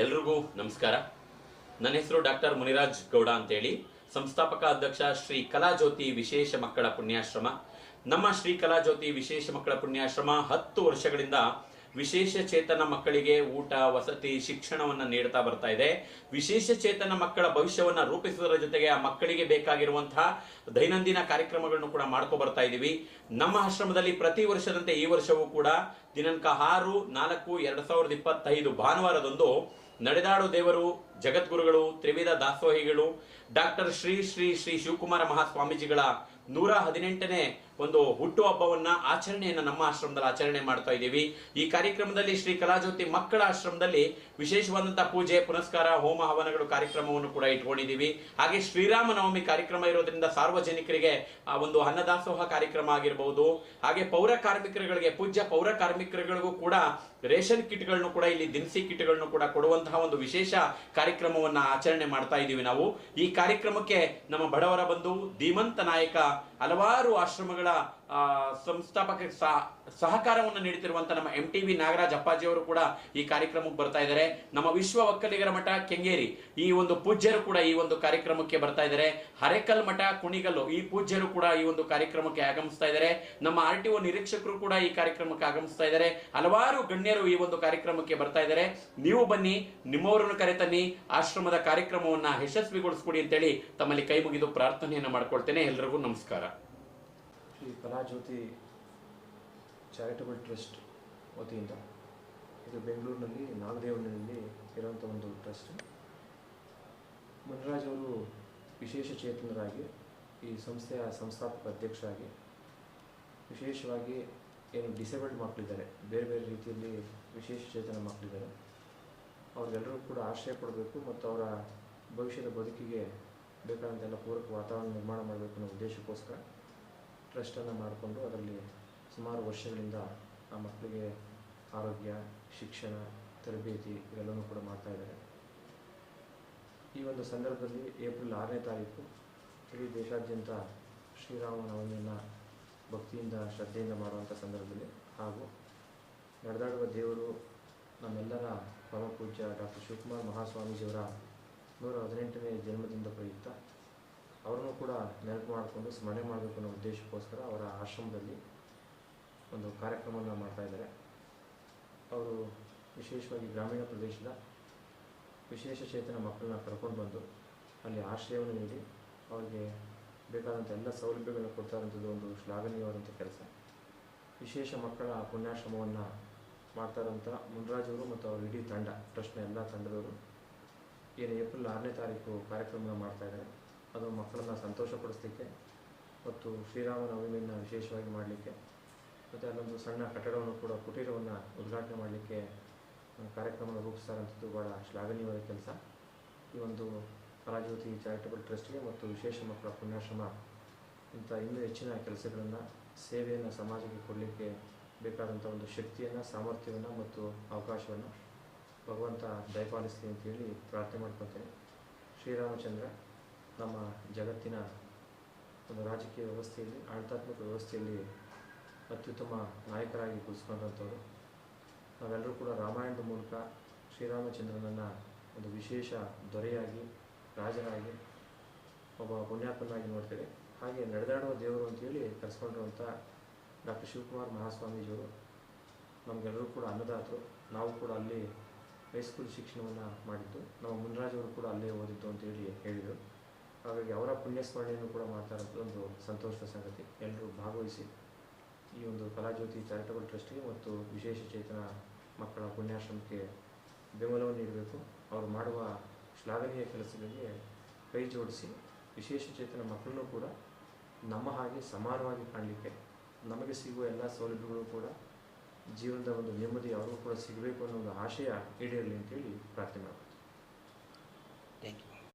ಎಲ್ರಿಗೂ ನಮಸ್ಕಾರ. ನನ್ನ ಹೆಸರು ಡಾಕ್ಟರ್ ಮುನಿರಾಜ್ ಗೌಡ ಅಂತೇಳಿ. ಸಂಸ್ಥಾಪಕ ಅಧ್ಯಕ್ಷ ಶ್ರೀ ಕಲಾಜ್ಯೋತಿ ವಿಶೇಷ ಮಕ್ಕಳ ಪುಣ್ಯಾಶ್ರಮ. ನಮ್ಮ ಶ್ರೀ ಕಲಾಜ್ಯೋತಿ ವಿಶೇಷ ಮಕ್ಕಳ ಪುಣ್ಯಾಶ್ರಮ ಹತ್ತು ವರ್ಷಗಳಿಂದ ವಿಶೇಷ ಚೇತನ ಮಕ್ಕಳಿಗೆ ಊಟ, ವಸತಿ, ಶಿಕ್ಷಣವನ್ನು ನೀಡ್ತಾ ಬರ್ತಾ ಇದೆ. ವಿಶೇಷ ಚೇತನ ಮಕ್ಕಳ ಭವಿಷ್ಯವನ್ನ ರೂಪಿಸುವುದರ ಜೊತೆಗೆ ಆ ಮಕ್ಕಳಿಗೆ ಬೇಕಾಗಿರುವಂತಹ ದೈನಂದಿನ ಕಾರ್ಯಕ್ರಮಗಳನ್ನು ಕೂಡ ಮಾಡ್ಕೊ ಬರ್ತಾ ಇದೀವಿ. ನಮ್ಮ ಆಶ್ರಮದಲ್ಲಿ ಪ್ರತಿ ವರ್ಷದಂತೆ ಈ ವರ್ಷವೂ ಕೂಡ ದಿನಾಂಕ ಆರು, ನಾಲ್ಕು, ಎರಡು ಸಾವಿರದ ಇಪ್ಪತ್ತೈದು ಭಾನುವಾರದಂದು ನಡೆದಾಡು ದೇವರು ಜಗದ್ಗುರುಗಳು ತ್ರಿವಿಧ ದಾಸೋಹಿಗಳು ಡಾಕ್ಟರ್ ಶ್ರೀ ಶ್ರೀ ಶ್ರೀ ಶಿವಕುಮಾರ ಮಹಾಸ್ವಾಮೀಜಿಗಳ ನೂರ ಹದಿನೆಂಟನೇ ಒಂದು ಹುಟ್ಟುಹಬ್ಬವನ್ನ ಆಚರಣೆಯನ್ನ ನಮ್ಮ ಆಶ್ರಮದಲ್ಲಿ ಆಚರಣೆ ಮಾಡ್ತಾ ಇದ್ದೀವಿ. ಈ ಕಾರ್ಯಕ್ರಮದಲ್ಲಿ ಶ್ರೀ ಕಲಾಜ್ಯೋತಿ ಮಕ್ಕಳ ಆಶ್ರಮದಲ್ಲಿ ವಿಶೇಷವಾದಂತಹ ಪೂಜೆ, ಪುನಸ್ಕಾರ, ಹೋಮ ಹವನಗಳು ಕಾರ್ಯಕ್ರಮವನ್ನು ಕೂಡ ಇಟ್ಕೊಂಡಿದ್ದೀವಿ. ಹಾಗೆ ಶ್ರೀರಾಮ ನವಮಿ ಕಾರ್ಯಕ್ರಮ ಇರೋದ್ರಿಂದ ಸಾರ್ವಜನಿಕರಿಗೆ, ಆ, ಒಂದು ಅನ್ನದಾಸೋಹ ಕಾರ್ಯಕ್ರಮ ಆಗಿರಬಹುದು ಹಾಗೆ ಪೌರ ಕಾರ್ಮಿಕರುಗಳಿಗೆ, ಪೂಜ್ಯ ಪೌರ ಕಾರ್ಮಿಕರುಗಳಿಗೂ ಕೂಡ ರೇಷನ್ ಕಿಟ್ಗಳನ್ನು ಕೂಡ ಇಲ್ಲಿ ದಿನಸಿ ಕಿಟ್ಗಳನ್ನು ಕೂಡ ಕೊಡುವಂತಹ ಒಂದು ವಿಶೇಷ ಕಾರ್ಯಕ್ರಮವನ್ನ ಆಚರಣೆ ಮಾಡ್ತಾ ಇದ್ದೀವಿ ನಾವು. ಈ ಕಾರ್ಯಕ್ರಮಕ್ಕೆ ನಮ್ಮ ಬಡವರ ಬಂಧು, ಧೀಮಂತ ನಾಯಕ ಹಲವಾರು ಆಶ್ರಮಗಳ ಸಂಸ್ಥಾಪಕ ಸಹಕಾರವನ್ನು ನೀಡುತ್ತಿರುವಂಥ ನಮ್ಮ ಎಂ ಟಿ ವಿ ನಾಗರಾಜ್ ಅಪ್ಪಾಜಿಯವರು ಕೂಡ ಈ ಕಾರ್ಯಕ್ರಮಕ್ಕೆ ಬರ್ತಾ ಇದ್ದಾರೆ. ನಮ್ಮ ವಿಶ್ವ ಒಕ್ಕಲಿಗರ ಮಠ ಕೆಂಗೇರಿ, ಈ ಒಂದು ಪೂಜ್ಯರು ಕೂಡ ಈ ಒಂದು ಕಾರ್ಯಕ್ರಮಕ್ಕೆ ಬರ್ತಾ ಇದ್ದಾರೆ. ಹರೇಕಲ್ ಮಠ ಕುಣಿಗಲ್ಲು, ಈ ಪೂಜ್ಯರು ಕೂಡ ಈ ಒಂದು ಕಾರ್ಯಕ್ರಮಕ್ಕೆ ಆಗಮಿಸ್ತಾ ಇದ್ದಾರೆ. ನಮ್ಮ ಆರ್ ಟಿ ಒ ನಿರೀಕ್ಷಕರು ಕೂಡ ಈ ಕಾರ್ಯಕ್ರಮಕ್ಕೆ ಆಗಮಿಸ್ತಾ ಇದ್ದಾರೆ. ಹಲವಾರು ಗಣ್ಯರು ಈ ಒಂದು ಕಾರ್ಯಕ್ರಮಕ್ಕೆ ಬರ್ತಾ ಇದ್ದಾರೆ. ನೀವು ಬನ್ನಿ, ನಿಮ್ಮವರನ್ನು ಕರೆತನ್ನಿ, ಆಶ್ರಮದ ಕಾರ್ಯಕ್ರಮವನ್ನ ಯಶಸ್ವಿಗೊಳಿಸ್ಕೊಡಿ ಅಂತೇಳಿ ತಮ್ಮಲ್ಲಿ ಕೈ ಮುಗಿದು ಪ್ರಾರ್ಥನೆಯನ್ನು ಮಾಡ್ಕೊಳ್ತೇನೆ. ಎಲ್ರಿಗೂ ನಮಸ್ಕಾರ. ಶ್ರೀ ಕಲಾಜ್ಯೋತಿ ಚಾರಿಟಬಲ್ ಟ್ರಸ್ಟ್ ವತಿಯಿಂದ ಇದು ಬೆಂಗಳೂರಿನಲ್ಲಿ ನಾಗದೇವನಲ್ಲಿ ಇರುವಂಥ ಒಂದು ಟ್ರಸ್ಟ್ ಮುನಿರಾಜ್ ಅವರು ವಿಶೇಷ ಚೇತನರಾಗಿ, ಈ ಸಂಸ್ಥೆಯ ಸಂಸ್ಥಾಪಕ ಅಧ್ಯಕ್ಷರಾಗಿ ವಿಶೇಷವಾಗಿ ಏನು ಡಿಸೇಬಲ್ಡ್ ಮಕ್ಕಳಿದ್ದಾರೆ, ಬೇರೆ ಬೇರೆ ರೀತಿಯಲ್ಲಿ ವಿಶೇಷ ಚೇತನ ಮಕ್ಕಳಿದ್ದಾರೆ. ಅವ್ರಿಗೆಲ್ಲರೂ ಕೂಡ ಆಶ್ರಯ ಕೊಡಬೇಕು ಮತ್ತು ಅವರ ಭವಿಷ್ಯದ ಬದುಕಿಗೆ ಬೇಕಾದಂತೆಲ್ಲ ಪೂರಕ ವಾತಾವರಣ ನಿರ್ಮಾಣ ಮಾಡಬೇಕು ಅನ್ನೋ ಉದ್ದೇಶಕ್ಕೋಸ್ಕರ ಟ್ರಸ್ಟನ್ನು ಮಾಡಿಕೊಂಡು ಅದರಲ್ಲಿ ಸುಮಾರು ವರ್ಷಗಳಿಂದ ಆ ಮಕ್ಕಳಿಗೆ ಆರೋಗ್ಯ, ಶಿಕ್ಷಣ, ತರಬೇತಿ ಇವೆಲ್ಲವೂ ಕೂಡ ಮಾಡ್ತಾ ಇದ್ದಾರೆ. ಈ ಒಂದು ಸಂದರ್ಭದಲ್ಲಿ ಏಪ್ರಿಲ್ ಆರನೇ ತಾರೀಕು ಇಡೀ ದೇಶಾದ್ಯಂತ ಶ್ರೀರಾಮನವಮಿಯನ್ನು ಭಕ್ತಿಯಿಂದ ಶ್ರದ್ಧೆಯಿಂದ ಮಾಡುವಂಥ ಸಂದರ್ಭದಲ್ಲಿ ಹಾಗೂ ನಡೆದಾಡುವ ದೇವರು ನಮ್ಮೆಲ್ಲರ ಪರಮ ಪೂಜ್ಯ ಡಾಕ್ಟರ್ ಶಿವಕುಮಾರ್ ಮಹಾಸ್ವಾಮೀಜಿಯವರ ನೂರ ಹದಿನೆಂಟನೇ ಜನ್ಮದಿಂದ ಅವರನ್ನು ಕೂಡ ನೆನಪು ಮಾಡಿಕೊಂಡು ಸ್ಮರಣೆ ಮಾಡಬೇಕು ಅನ್ನೋ ಉದ್ದೇಶಕ್ಕೋಸ್ಕರ ಅವರ ಆಶ್ರಮದಲ್ಲಿ ಒಂದು ಕಾರ್ಯಕ್ರಮವನ್ನು ಮಾಡ್ತಾಯಿದ್ದಾರೆ ಅವರು ವಿಶೇಷವಾಗಿ ಗ್ರಾಮೀಣ ಪ್ರದೇಶದ ವಿಶೇಷ ಚೇತನ ಮಕ್ಕಳನ್ನ ಕರ್ಕೊಂಡು ಬಂದು ಅಲ್ಲಿ ಆಶ್ರಯವನ್ನು ನೀಡಿ ಅವರಿಗೆ ಬೇಕಾದಂಥ ಎಲ್ಲ ಸೌಲಭ್ಯಗಳನ್ನು ಕೊಡ್ತಾರಂಥದ್ದು ಒಂದು ಶ್ಲಾಘನೀಯವಾದಂಥ ಕೆಲಸ. ವಿಶೇಷ ಮಕ್ಕಳ ಪುಣ್ಯಾಶ್ರಮವನ್ನು ಮಾಡ್ತಾ ಇರೋಂಥ ಮುನ್ರಾಜವರು ಮತ್ತು ಅವರ ಇಡೀ ತಂಡ ಟ್ರಸ್ಟ್ನ ಎಲ್ಲ ತಂಡದವರು. ಏನು ಏಪ್ರಿಲ್ ಆರನೇ ತಾರೀಕು ಕಾರ್ಯಕ್ರಮನ ಮಾಡ್ತಾ ಇದ್ದಾರೆ. ಅದು ಮಕ್ಕಳನ್ನು ಸಂತೋಷಪಡಿಸಲಿಕ್ಕೆ ಮತ್ತು ಶ್ರೀರಾಮನವಮಿಯನ್ನು ವಿಶೇಷವಾಗಿ ಮಾಡಲಿಕ್ಕೆ ಮತ್ತು ಅಲ್ಲೊಂದು ಸಣ್ಣ ಕಟ್ಟಡವನ್ನು ಕೂಡ, ಕುಟೀರವನ್ನು ಉದ್ಘಾಟನೆ ಮಾಡಲಿಕ್ಕೆ ಕಾರ್ಯಕ್ರಮವನ್ನು ರೂಪಿಸ್ತಾರಂಥದ್ದು ಭಾಳ ಶ್ಲಾಘನೀಯವಾದ ಕೆಲಸ. ಈ ಒಂದು ಕಲಾಜ್ಯೋತಿ ಚಾರಿಟಬಲ್ ಟ್ರಸ್ಟ್ಗೆ ಮತ್ತು ವಿಶೇಷ ಮಕ್ಕಳ ಪುಣ್ಯಾಶ್ರಮ ಇಂಥ ಇನ್ನೂ ಹೆಚ್ಚಿನ ಕೆಲಸಗಳನ್ನು ಸೇವೆಯನ್ನು ಸಮಾಜಕ್ಕೆ ಕೊಡಲಿಕ್ಕೆ ಬೇಕಾದಂಥ ಒಂದು ಶಕ್ತಿಯನ್ನು, ಸಾಮರ್ಥ್ಯವನ್ನು ಮತ್ತು ಅವಕಾಶವನ್ನು ಭಗವಂತ ದಯಪಾಲಿಸಲಿ ಅಂತೇಳಿ ಪ್ರಾರ್ಥನೆ ಮಾಡ್ಕೊತೇನೆ. ಶ್ರೀರಾಮಚಂದ್ರ ನಮ್ಮ ಜಗತ್ತಿನ ಒಂದು ರಾಜಕೀಯ ವ್ಯವಸ್ಥೆಯಲ್ಲಿ ಆಡಳಿತಾತ್ಮಕ ವ್ಯವಸ್ಥೆಯಲ್ಲಿ ಅತ್ಯುತ್ತಮ ನಾಯಕರಾಗಿ ಗುರುಸ್ಕೊಂಡಂಥವ್ರು ನಾವೆಲ್ಲರೂ ಕೂಡ ರಾಮಾಯಣದ ಮೂಲಕ ಶ್ರೀರಾಮಚಂದ್ರನನ್ನು ಒಂದು ವಿಶೇಷ ದೊರೆಯಾಗಿ, ರಾಜನಾಗಿ, ಒಬ್ಬ ಪುಣ್ಯಾತ್ಮನಾಗಿ ನೋಡ್ತೇವೆ. ಹಾಗೆ ನಡೆದಾಡುವ ದೇವರು ಅಂತೇಳಿ ಕರೆಸ್ಕೊಂಡಿರುವಂಥ ಡಾಕ್ಟರ್ ಶಿವಕುಮಾರ್ ಮಹಾಸ್ವಾಮೀಜಿಯವರು ನಮಗೆಲ್ಲರೂ ಕೂಡ ಅನ್ನದಾತರು. ನಾವು ಕೂಡ ಅಲ್ಲಿ ಹೈಸ್ಕೂಲ್ ಶಿಕ್ಷಣವನ್ನು ಮಾಡಿದ್ದು. ನಮ್ಮ ಮುನ್ರಾಜವರು ಕೂಡ ಅಲ್ಲೇ ಓದಿದ್ದು ಅಂತೇಳಿ ಹೇಳಿದರು. ಹಾಗಾಗಿ ಅವರ ಪುಣ್ಯಸ್ಮರಣೆಯನ್ನು ಕೂಡ ಒಂದು ಸಂತೋಷದ ಸಂಗತಿ. ಎಲ್ಲರೂ ಭಾಗವಹಿಸಿ ಈ ಒಂದು ಕಲಾಜ್ಯೋತಿ ಚಾರಿಟಬಲ್ ಟ್ರಸ್ಟ್ಗೆ ಮತ್ತು ವಿಶೇಷ ಚೇತನ ಮಕ್ಕಳ ಪುಣ್ಯಾಶ್ರಮಕ್ಕೆ ಬೆಂಬಲವನ್ನು ನೀಡಬೇಕು. ಅವರು ಮಾಡುವ ಶ್ಲಾಘನೀಯ ಕೆಲಸಗಳಿಗೆ ಕೈ ಜೋಡಿಸಿ ವಿಶೇಷ ಚೇತನ ಮಕ್ಕಳನ್ನು ಕೂಡ ನಮ್ಮ ಹಾಗೆ ಸಮಾನವಾಗಿ ಕಾಣಲಿಕ್ಕೆ ನಮಗೆ ಸಿಗುವ ಎಲ್ಲ ಸೌಲಭ್ಯಗಳು ಕೂಡ ಜೀವನದ ಒಂದು ನೆಮ್ಮದಿ ಅವರು ಕೂಡ ಸಿಗಬೇಕು ಅನ್ನೋ ಒಂದು ಆಶಯ ಈಡೇರಲಿ ಅಂತೇಳಿ ಪ್ರಾರ್ಥನೆ ಮಾಡ್ತೀನಿ.